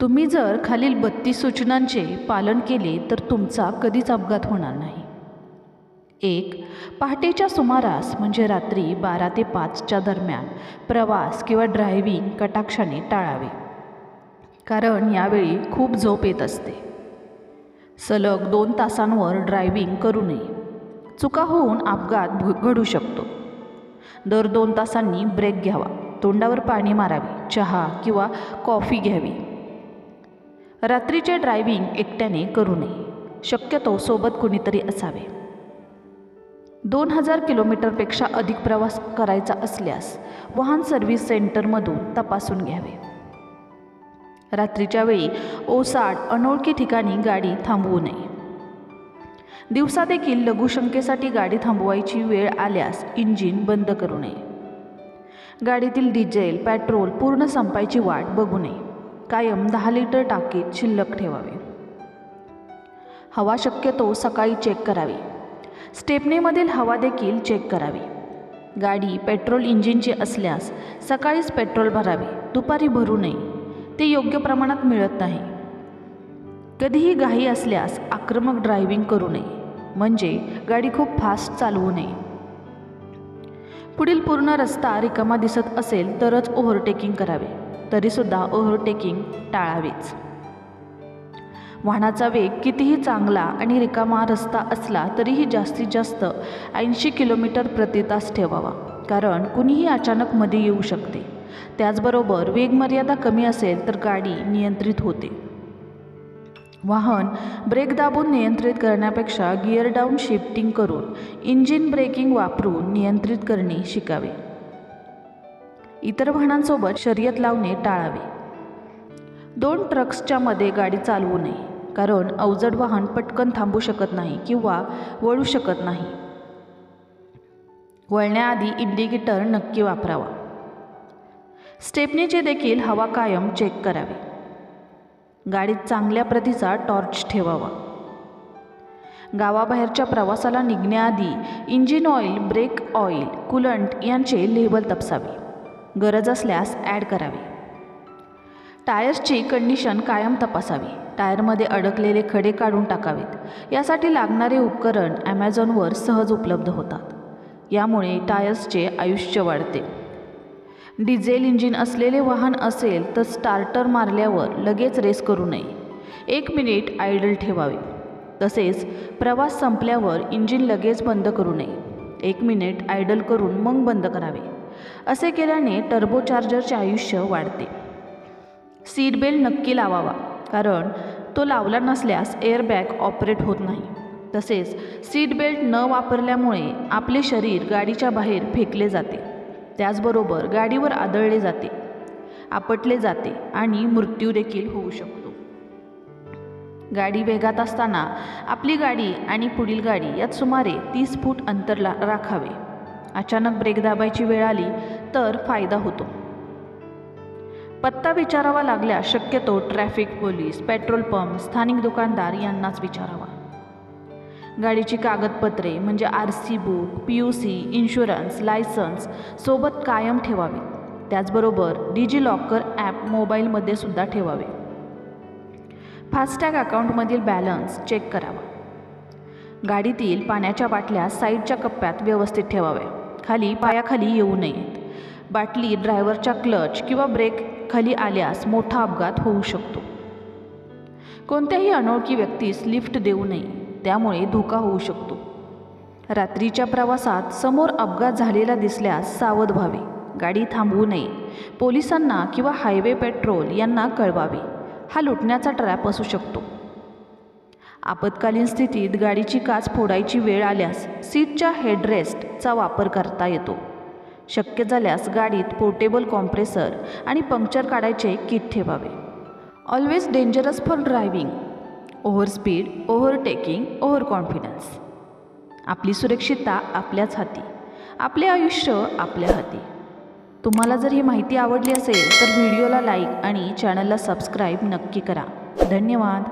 तुम्ही जर खालील बत्तीस सूचनांचे पालन केले तर तुमचा कधीच अपघात होणार नाही. एक पहाटेच्या सुमारास म्हणजे रात्री बारा ते पाचच्या दरम्यान प्रवास किंवा ड्रायव्हिंग कटाक्षाने टाळावे. कारण यावेळी खूप झोप येत असते. सलग दोन तासांवर ड्रायव्हिंग करू नये. चुका होऊन अपघात भु- घडू शकतो. दर दोन तासांनी ब्रेक घ्यावा. तोंडावर पाणी मारावे. चहा किंवा कॉफी घ्यावी. रात्रीचे ड्रायव्हिंग एकट्याने करू नये. शक्यतो सोबत कुणीतरी असावे. दोन हजार किलोमीटरपेक्षा अधिक प्रवास करायचा असल्यास वाहन सर्व्हिस सेंटरमधून तपासून घ्यावे. रात्रीच्या वेळी ओसाड अनोळखी ठिकाणी गाडी थांबवू नये. दिवसा देखील लघुशंकेसाठी गाडी थांबवायची वेळ आल्यास इंजिन बंद करू नये. गाडीतील डिझेल पेट्रोल पूर्ण संपायची वाट बघू नये. कायम दहा लिटर टाकीत शिल्लक ठेवावे. हवा शक्यतो सकाळी चेक करावी. स्टेपनीमधील हवा देखील चेक करावी. गाडी पेट्रोल इंजिनची असल्यास सकाळीच पेट्रोल भरावे. दुपारी भरू नये. ते योग्य प्रमाणात मिळत नाही. कधीही घाई असल्यास आक्रमक ड्रायव्हिंग करू नये. म्हणजे गाडी खूप फास्ट चालवू नये. पुढील पूर्ण रस्ता रिकामा दिसत असेल तरच ओव्हरटेकिंग करावे. तरीसुद्धा ओव्हरटेकिंग टाळावेच. वाहनाचा वेग कितीही चांगला आणि रिकामा रस्ता असला तरीही जास्तीत जास्त ऐंशी किलोमीटर प्रति तास ठेवावा कारण कुणीही अचानक मध्ये येऊ शकते. त्याचबरोबर वेगमर्यादा कमी असेल तर गाडी नियंत्रित होते. वाहन ब्रेक दाबून नियंत्रित करण्यापेक्षा गिअर डाऊन शिफ्टिंग करून इंजिन ब्रेकिंग वापरून नियंत्रित करणे शिकावे. इतर वाहनांसोबत शर्यत लावणे टाळावे. दोन ट्रक्सच्या मध्ये गाडी चालवू नये कारण अवजड वाहन पटकन थांबू शकत नाही किंवा वळू शकत नाही. वळण्याआधी इंडिकेटर नक्की वापरावा. स्टेपनीचे देखील हवा कायम चेक करावी. गाडीत चांगल्या प्रतीचा टॉर्च ठेवावा. गावाबाहेरच्या प्रवासाला निघण्याआधी engine oil brake oil coolant यांचे लेबल तपासावे. गरज असल्यास ॲड करावे. टायर्सची कंडिशन कायम तपासावी. टायरमध्ये अडकलेले खडे काढून टाकावेत. यासाठी लागणारे उपकरण ॲमेझॉनवर सहज उपलब्ध होतात. यामुळे टायर्सचे आयुष्य वाढते. डिझेल इंजिन असलेले वाहन असेल तर स्टार्टर मारल्यावर लगेच रेस करू नये. एक मिनिट आयडल ठेवावे. तसेच प्रवास संपल्यावर इंजिन लगेच बंद करू नये. एक मिनिट आयडल करून मग बंद करावे. असे केल्याने टर्बोचार्जरचे आयुष्य वाढते. सीट बेल्ट नक्की लावावा कारण तो लावला नसल्यास एअरबॅग ऑपरेट होत नाही. तसेच सीट बेल्ट न वापरल्यामुळे आपले शरीर गाडीच्या बाहेर फेकले जाते. त्याचबरोबर गाडीवर आदळले जाते आपटले जाते आणि मृत्यू देखील होऊ शकतो. गाडी वेगात असताना आपली गाडी आणि पुढील गाडी यात सुमारे तीस फूट अंतर ला राखावे. अचानक ब्रेक दाबायची वेळ आली तर फायदा होतो. पत्ता विचारावा लागल्यास शक्यतो ट्रॅफिक पोलीस पेट्रोल पंप स्थानिक दुकानदार यांनाच विचारावा. गाडीची कागदपत्रे म्हणजे R C book P U C insurance licence सोबत कायम ठेवावे. त्याचबरोबर डिजी लॉकर ॲप मोबाईलमध्ये सुद्धा ठेवावे. फास्टॅग अकाउंटमधील बॅलन्स चेक करावा. गाडीतील पाण्याच्या बाटल्या साईडच्या कप्प्यात व्यवस्थित ठेवाव्या. खाली पायाखाली येऊ नयेत. बाटली ड्रायव्हरच्या क्लच किंवा ब्रेक खाली आल्यास मोठा अपघात होऊ शकतो. कोणत्याही अनोळखी व्यक्तीस लिफ्ट देऊ नये त्यामुळे धोका होऊ शकतो. रात्रीच्या प्रवासात समोर अपघात झालेला दिसल्यास सावध व्हावे. गाडी थांबवू नये. पोलिसांना किंवा हायवे पेट्रोल यांना कळवावे. हा लुटण्याचा ट्रॅप असू शकतो. आपत्कालीन स्थितीत गाडीची काच फोडायची वेळ आल्यास सीटच्या हेडरेस्टचा वापर करता येतो. शक्य झाल्यास गाडीत पोर्टेबल कॉम्प्रेसर आणि पंक्चर काढायचे किट ठेवावे. Always dangerous for driving over speed overtaking over confidence आपली सुरक्षितता आपल्याच हाती. आपले आयुष्य आपल्या हाती. तुम्हाला जर ही माहिती आवडली असेल तर व्हिडिओला लाईक आणि चॅनलला सबस्क्राईब नक्की करा. धन्यवाद.